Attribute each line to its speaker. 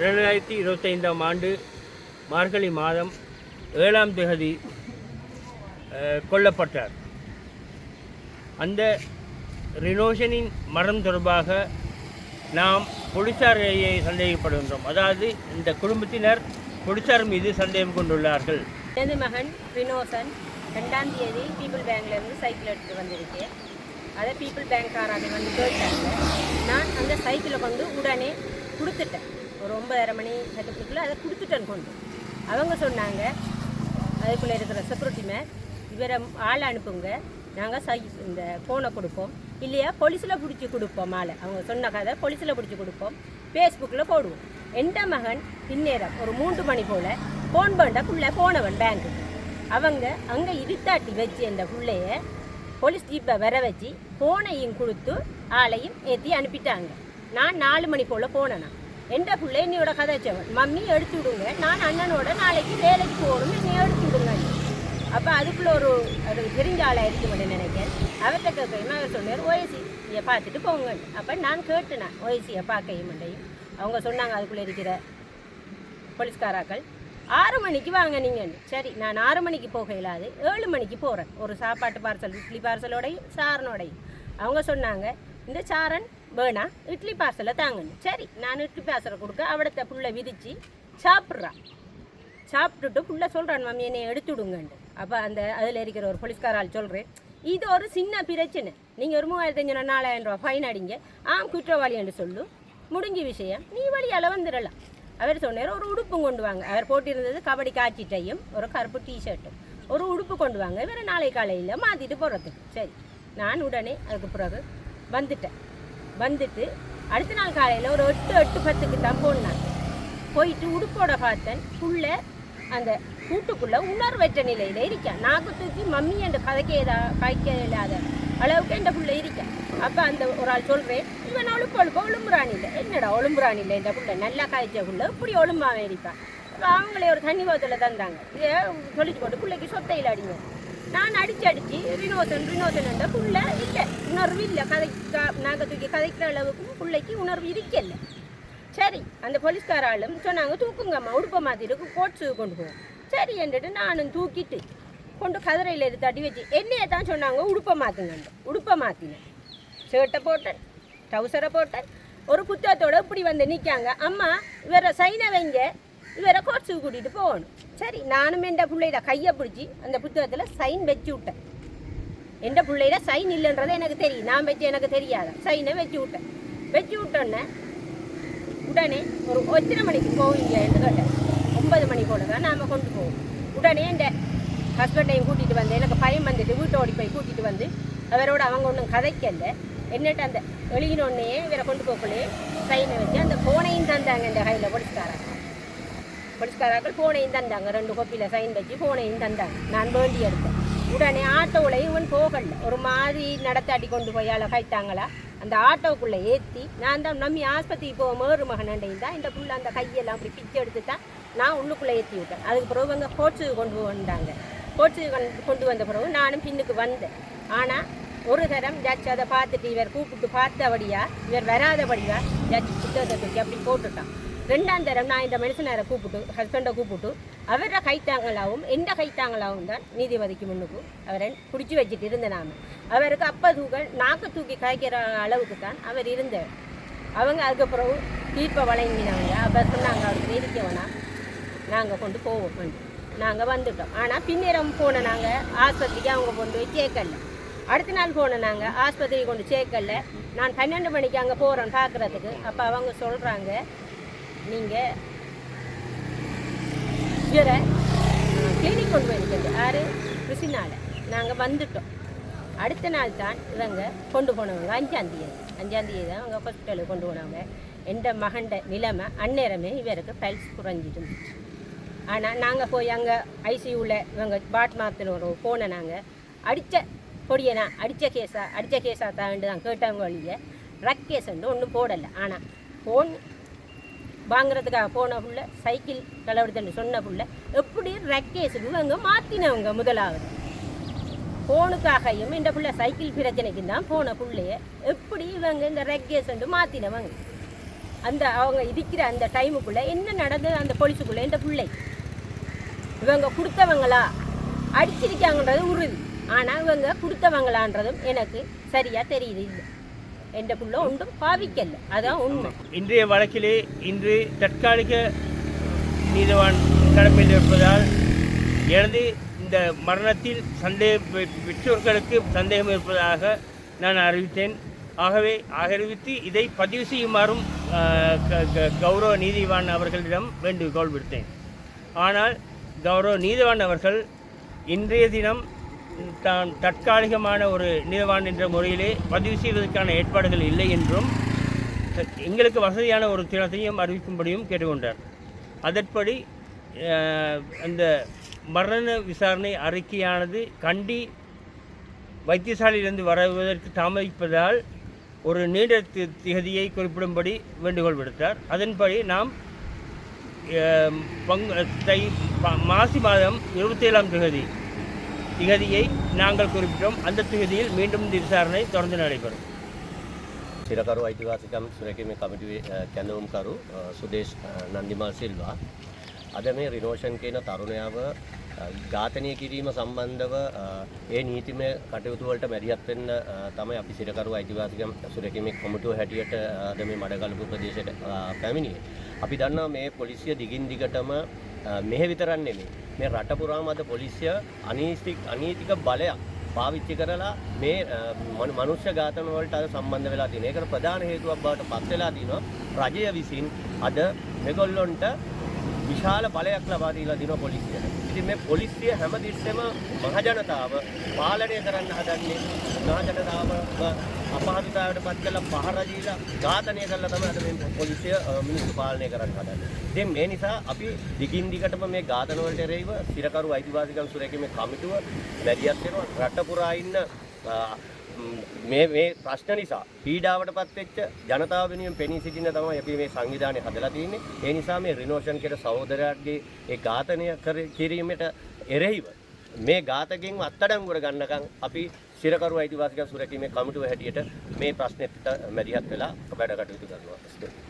Speaker 1: இரண்டாயிரத்தி இருபத்தைந்தாம் ஆண்டு மார்கழி மாதம் ஏழாம் தேதி கொல்லப்பட்டார். அந்த ரினோஷனின் மரணம் தொடர்பாக நாம் போலீசாரையை சந்தேகப்படுகின்றோம். அதாவது இந்த குடும்பத்தினர் போலீசார் மீது சந்தேகம் கொண்டுள்ளார்கள்.
Speaker 2: எனது மகன் ரினோசன் ரெண்டாம் தேதி பீப்புள் பேங்க்லேருந்து சைக்கிள் எடுத்து வந்திருக்கேன். அதை பீப்புள் பேங்க்காரர்கள் வந்து கேட்டாங்க. நான் அந்த சைக்கிளை கொண்டு உடனே கொடுத்துட்டேன். ஒரு ஒன்பதரை மணி சட்டத்துக்குள்ளே அதை கொடுத்துட்டேன் கொண்டு. அவங்க சொன்னாங்க அதுக்குள்ளே இருக்கிற செக்யூரிட்டி மேன் இவரை ஆளை அனுப்புங்க. நாங்கள் சை இந்த ஃபோனை கொடுப்போம். இல்லையா போலீஸில் பிடிச்சி கொடுப்போம் ஆளை. அவங்க சொன்ன கதை போலீஸில் பிடிச்சி கொடுப்போம். ஃபேஸ்புக்கில் போடுவோம். எந்த மகன் இந்நேரம் ஒரு மூன்று மணி போல் ஃபோன் பண்ணக்குள்ளே போனவன் பேங்க்குக்கு அவங்க அங்கே இருத்தாட்டி வச்சு அந்த பிள்ளைய போலீஸ் ஜீப்பை வர வச்சு ஃபோனையும் கொடுத்து ஆளையும் ஏற்றி அனுப்பிட்டாங்க. நான் நாலு மணி போல் போனேன். எந்த பிள்ளை என்னையோட கதைச்சவன் மம்மி எடுத்து விடுங்க. நான் அண்ணனோட நாளைக்கு வேலைக்கு போகணும். என்னை எடுத்து விடுங்க. அப்போ அதுக்குள்ளே ஒரு அது தெரிஞ்ச ஆளாக இருக்குமென்னு நினைக்கிறேன். அவர்கிட்ட கேட்கையும் அவர் சொன்னார் ஓஎஸ்சியை பார்த்துட்டு போங்க அப்போ நான் கேட்டுனேன் ஓஎஸ்சியை பார்க்கையும் மண்டையும் அவங்க சொன்னாங்க அதுக்குள்ளே இருக்கிற போலீஸ்காராக்கள் ஆறு மணிக்கு வாங்க நீங்கள் சரி நான் ஆறு மணிக்கு போக இல்லாது ஏழு மணிக்கு போகிறேன் ஒரு சாப்பாட்டு பார்சல் இட்லி பார்சலோடையும் சாரனோடையும். அவங்க சொன்னாங்க இந்த சாரன் வேணா இட்லி பாசலை தாங்கன்னு சரி நான் இட்லி பாசலை கொடுக்க அவடத்த புள்ள விதிச்சு சாப்பிட்றான் சாப்பிட்டுட்டு புள்ள சொல்கிறான் மம்மி என்னை எடுத்து விடுங்கன்ட்டு அப்போ அந்த அதில் இருக்கிற ஒரு போலீஸ்காரால் சொல்கிறேன் இது ஒரு சின்ன பிரச்சனை. நீங்கள் ஒரு மூவாயிரத்தி அஞ்சு நாலாயிரம் ரூபா ஃபைன் அடிங்க. ஆம் குற்றவாளி என்று சொல்லு. முடிஞ்ச விஷயம் நீ வழியால் வந்துடலாம். அவர் சொன்னார் ஒரு உடுப்பும் கொண்டு வாங்க. அவர் போட்டிருந்தது கபடி காய்ச்சிட்டையும் ஒரு கருப்பு டிஷர்ட்டும் ஒரு உடுப்பு கொண்டு வாங்க இவரை நாளை காலையில் மாற்றிட்டு போகிறதுக்கு சரி நான் உடனே அதுக்கு பிறகு வந்துட்டேன். வந்துட்டு அடுத்த நாள் காலையில் ஒரு எட்டு எட்டு பத்துக்கு தான் போனாங்க. போயிட்டு உடுப்போட பார்த்தேன். புள்ள அந்த கூட்டுக்குள்ளே உணர்வற்ற நிலையில் இருக்கான் நாக்கு தூக்கி மம்மி என்ற கதைக்க ஏதா காய்க்க இல்லாத அளவுக்கு என்ற புள்ள இருக்கான் அப்போ அந்த ஒரு ஆள் சொல்கிறேன் இவன் ஒழுப்பு ஒழுப்ப ஒழும்புறான் இல்லை. என்னடா ஒழும்புறான் இல்லை? இந்த புள்ள நல்லா காய்ச்ச புள்ள இப்படி ஒழும்பாக இருப்பான் அப்போ அவங்களே ஒரு தண்ணி போத்தில் தந்தாங்க. இதை சொல்லிட்டு போட்டு பிள்ளைக்கு சொத்தையில் அடிங்க. நான் அடிச்சு அடிச்சு ரினோசன் ரினோசன் என்ற புள்ள இல்லை. உணர்வு இல்லை. கதை நாங்கள் தூக்கி கதைக்கிற அளவுக்கு பிள்ளைக்கு உணர்வு இருக்கல. சரி அந்த போலீஸ்காராலும் சொன்னாங்க தூக்குங்கம்மா உடுப்ப மாத்திட்டு கோட்ஸு கொண்டு போவோம் சரி என்றுட்டு நானும் தூக்கிட்டு கொண்டு கதிரையில் எடுத்து அடி வச்சு என்னையை தான் சொன்னாங்க உடுப்ப மாற்றுங்கண்டு உடுப்ப மாற்றினேன் ஷர்ட்டை போட்டேன் ட்ரௌசரை போட்டேன். ஒரு குத்தத்தோடு இப்படி வந்து நிற்காங்க. அம்மா இவரை சைனை வைங்க. இவரை கோர்ஸுக்கு கூட்டிகிட்டு போகணும் சரி நானும் என் பிள்ளையில கையை பிடிச்சி அந்த புத்தகத்தில் சைன் வச்சு விட்டேன் எந்த பிள்ளையில சைன் இல்லைன்றது எனக்கு தெரியும் நான் வச்சு எனக்கு தெரியாத சைனை வச்சு விட்டேன் வச்சு விட்டோன்னே உடனே ஒரு எத்தனை மணிக்கு போவீங்கன்னு கேட்டேன் ஒன்பது மணி போல தான் நாம் கொண்டு போவோம் உடனே இந்த ஹஸ்பண்டையும் கூட்டிகிட்டு வந்து எனக்கு பையன் வந்துட்டு வீட்டை ஓடி போய் கூட்டிகிட்டு வந்து அவரோட அவங்க ஒன்றும் கதைக்கல என்னட்டு அந்த எழுகினோடனே இவரை கொண்டு போகக்குள்ளே சைனை வச்சு அந்த ஃபோனையும் தந்தாங்க இந்த கையில் போலீஸ்காரங்க போலீஸ்காரர்கள் ஃபோனையும் தந்தாங்க ரெண்டு கோப்பியில் சைன் வச்சு ஃபோனையும் தந்தாங்க நான் வேண்டி எடுத்தேன் உடனே ஆட்டோவில் இவன் போகல ஒரு மாதிரி நடத்தாட்டி கொண்டு போய் ஆளை கைத்தாங்களா அந்த ஆட்டோவுக்குள்ளே ஏற்றி நான் தான் நம்பி ஆஸ்பத்திரிக்கு போக மேறு மகனண்டையும் தான் இந்த புள்ள அந்த கையெல்லாம் அப்படி பிச்சை எடுத்து தான் நான் உள்ளுக்குள்ளே ஏற்றி விட்டேன் அதுக்கு பிறகு இவங்க கோட்ஸுக்கு கொண்டு வந்தாங்க கோட்ஸுக்கு கொண்டு கொண்டு வந்த பிறகு நானும் பின்னுக்கு வந்தேன் ஆனால் ஒரு தரம் ஜட்ஜ் அதை பார்த்துட்டு இவர் கூப்பிட்டு பார்த்தபடியா இவர் வராதபடியா ஜட்ஜ் புத்தகத்தை தூக்கி அப்படி போட்டுட்டான் ரெண்டாம் தரம் நான் இந்த மனுஷனாரை கூப்பிட்டு ஹஸ்பண்டை கூப்பிட்டு அவரை கைத்தாங்களாவும் எந்த கைத்தாங்களாவும் தான் நீதிபதிக்கு முன்னுக்கு அவரை பிடிச்சி வச்சுட்டு இருந்தேன் நான். அவருக்கு அப்போ தூக்க நாக்கு தூக்கி காய்க்கிற அளவுக்கு தான் அவர் இருந்தார் அவங்க அதுக்கப்புறம் தீர்ப்பை வழங்கினாங்க. அப்போ சொன்னாங்க அவர் இருக்க வேணாம் நாங்கள் கொண்டு போவோம். நாங்கள் வந்துட்டோம். ஆனால் பின்னிரம் போன நாங்கள் ஆஸ்பத்திரிக்கு அவங்க கொண்டு போய் சேர்க்கல. அடுத்த நாள் போன நாங்கள் ஆஸ்பத்திரி கொண்டு சேர்க்கல. நான் பன்னெண்டு மணிக்கு அங்கே போகிறோம் பார்க்குறதுக்கு. அப்போ அவங்க சொல்கிறாங்க நீங்கள் இவரை கிளினிக் கொண்டு போயிருக்கிறது. யார் கிருஷ்ணால. நாங்கள் வந்துட்டோம். அடுத்த நாள் தான் இவங்க கொண்டு போனவங்க. அஞ்சாந்தேதி அஞ்சாந்தேதி தான் அவங்க ஹாஸ்பிட்டலுக்கு கொண்டு போனவங்க எந்த மகண்ட நிலைமை அந்நேரமே இவருக்கு பல்ஸ் குறைஞ்சிட்டு ஆனால் நாங்கள் போய் அங்கே ஐசியூவில் இவங்க பாட் மாற்றினோம் போன நாங்கள் அடித்த பொடியனா அடித்த கேஸா அடித்த கேஸா தாண்டு தான் கேட்டவங்க வழிய ரக் கேஸ்ன்னு ஒன்றும் போடலை. ஆனால் ஃபோன் வாங்குறதுக்காக போன புள்ள சைக்கிள் கலவரத்துன்னு சொன்ன புள்ள எப்படி ரக் இவங்க மாற்றினவங்க முதலாவது? ஃபோனுக்காகவும் இந்த புள்ள சைக்கிள் பிரச்சனைக்கு தான் போன புள்ளைய எப்படி இவங்க இந்த ரக் மாற்றினவங்க அந்த அவங்க இருக்கிற அந்த டைமுக்குள்ளே என்ன நடந்தது அந்த பொலிசுக்குள்ளே இந்த பிள்ளை? இவங்க கொடுத்தவங்களா? அடிச்சிருக்காங்கன்றது உறுதி. ஆனால் இவங்க கொடுத்தவங்களான்றதும் எனக்கு சரியாக தெரியுது இல்லை. என்ற புள்ள ஒன்றும் பாவிக்கல அதான் உண்மை.
Speaker 1: இன்றைய வழக்கிலே இன்று தற்காலிக நீதிவான் கடமையில் இருப்பதால் எனது இந்த மரணத்தில் சந்தேக பெற்றோர்களுக்கு சந்தேகம் இருப்பதாக நான் அறிவித்தேன். ஆகவே அறிவித்து இதை பதிவு செய்யுமாறும் க- க- கௌரவ நீதிவான் அவர்களிடம் வேண்டுகோள் விடுத்தேன். ஆனால் கௌரவ நீதிவான் அவர்கள் இன்றைய தினம் தான் தற்காலிகமான ஒரு நீதிவான் என்ற முறையிலே பதிவு செய்வதற்கான ஏற்பாடுகள் இல்லை என்றும் எங்களுக்கு வசதியான ஒரு தினத்தையும் அறிவிக்கும்படியும் கேட்டுக்கொண்டார். அதன்படி அந்த மரண விசாரணை அறிக்கையானது கண்டி வைத்தியசாலையிலிருந்து வருவதற்கு தாமதிப்பதால் ஒரு நீண்ட தி- திகதியை குறிப்பிடும்படி வேண்டுகோள் விடுத்தார். அதன்படி நாம் பங்கு தை மாசி மாதம் இருபத்தேழாம் திகதி திகதியை நாங்கள் குறிப்பிட்டோம் அந்த திகதியில் மீண்டும் இந்த விசாரணை தொடர்ந்து நடைபெறும்
Speaker 3: සිරකරු අයිතිවාසිකම් සුරැකීමේ කමිටුවේ අ, කැඳවුම්කරු අ, සුදේශ් අ, නන්දිමල් සිල්වා අද මේ රිනෝෂන් කියන තරුණයාව අ, ඝාතනය කිරීම සම්බන්ධව අ, ඒ නීතිමය කටයුතුවලට මැදිහත් වෙන්න අ, තමයි අපි සිරකරු අයිතිවාසිකම් සුරැකීමේ කමිටුව හැටියට අ, අද මේ මඩකලපු ප්‍රදේශයට අ, පැමිණියේ. අපි දන්නවා මේ පොලිසිය දිගින් දිගටම අ, මෙහෙ විතරක් නෙමෙයි මේ රට පුරාම අද පොලිසිය අනීතික අනීතික බලයක් පාවිච්චි කරලා මේ අ, මනු- මනුෂ්‍ය ඝාතන වලට අද සම්බන්ධ වෙලා තියෙනවා. ඒකට ප්‍රධාන හේතුවක් බවට පත් වෙලා තිනවා රජය විසින් අද මේගොල්ලොන්ට විශාල බලයක් ලබා දීලා දිනවා පොලිසියට. ඉතින් මේ පොලිසිය හැමතිස්සෙම මහජනතාව පාලනය කරන්න හදන්නේ මහජනතාව අපහසුතාවයට පත් කරලා පහර දීලා ඝාතනය කරලා තමයි අද මේ පොලිසිය අ, මිනිස්සු පාලනය කරන්න හදන්නේ. ඉතින් මේ නිසා අපි දිගින් දිගටම මේ ඝාතන වලට එරෙහිව සිරකරු අයිතිවාසිකම් සුරැකීමේ කමිටුව මැදිහත් වෙනවා රට පුරා ඉන්න අ, ම්, මේ මේ ප්‍රශ්න නිසා පීඩාවට පත්වෙච්ච ජනතාව වෙනුවෙන් පෙනී සිටින තමයි අපි මේ සංවිධානය හදලා තියෙන්නේ. ඒ නිසා මේ රිනෝෂන් කියන සහෝදරයාගේ ඒ ඝාතනය කර- කිරීමට එරෙහිව මේ ඝාතකයන්ව අත්අඩංගුවට ගන්නකම් අපි සිරකරු අයිතිවාසිකම් සුරැකීමේ කමිටුව හැටියට මේ ප්‍රශ්නෙට මැදිහත් වෙලා වැඩ කටයුතු කරනවා.